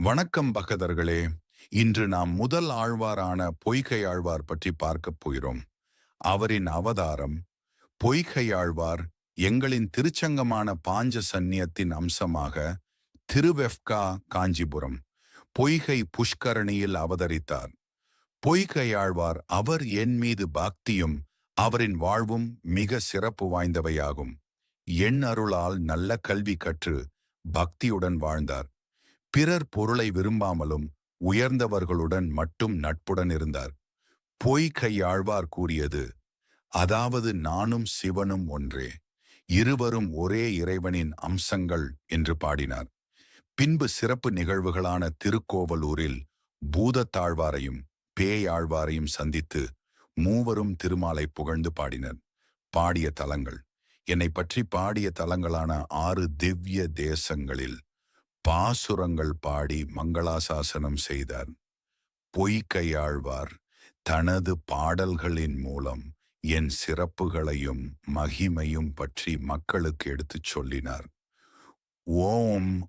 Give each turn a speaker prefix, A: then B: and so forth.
A: வணக்கம் பகதர்களே. இன்று நாம் முதல் ஆழ்வாரான பொய்கை ஆழ்வார் பற்றி பார்க்கப் போகிறோம். அவரின் அவதாரம் பொய்கை ஆழ்வார் எங்களின் திருச்சங்கமான பாஞ்ச சந்நியத்தின் அம்சமாக திருவெஃப்கா காஞ்சிபுரம் பொய்கை புஷ்கரணியில் அவதரித்தார். பொய்கை ஆழ்வார் அவர் என் மீது பக்தியும் அவரின் வாழ்வும் மிக சிறப்பு வாய்ந்தவையாகும். என் அருளால் நல்ல கல்வி கற்று பக்தியுடன் வாழ்ந்தார். பிறர் பொருளை விரும்பாமலும் உயர்ந்தவர்களுடன் மட்டும் நட்புடன் இருந்தார். பொய் கையாழ்வார் கூறியது அதாவது நானும் சிவனும் ஒன்றே இருவரும் ஒரே இறைவனின் அம்சங்கள் என்று பாடினார். பின்பு சிறப்பு நிகழ்வுகளான திருக்கோவலூரில் பூதத்தாழ்வாரையும் பேயாழ்வாரையும் சந்தித்து மூவரும் திருமாலை புகழ்ந்து பாடினர். பாடிய தலங்கள் என்னை பற்றி பாடிய தலங்களான ஆறு திவ்ய தேசங்களில் பாசுரங்கள் பாடி மங்களாசாசனம் செய்தார். பொய்கையாழ்வார் தனது பாடல்களின் மூலம் என் சிறப்புகளையும் மகிமையும் பற்றி மக்களுக்கு எடுத்துச் சொல்லினார். ஓம் ஓம்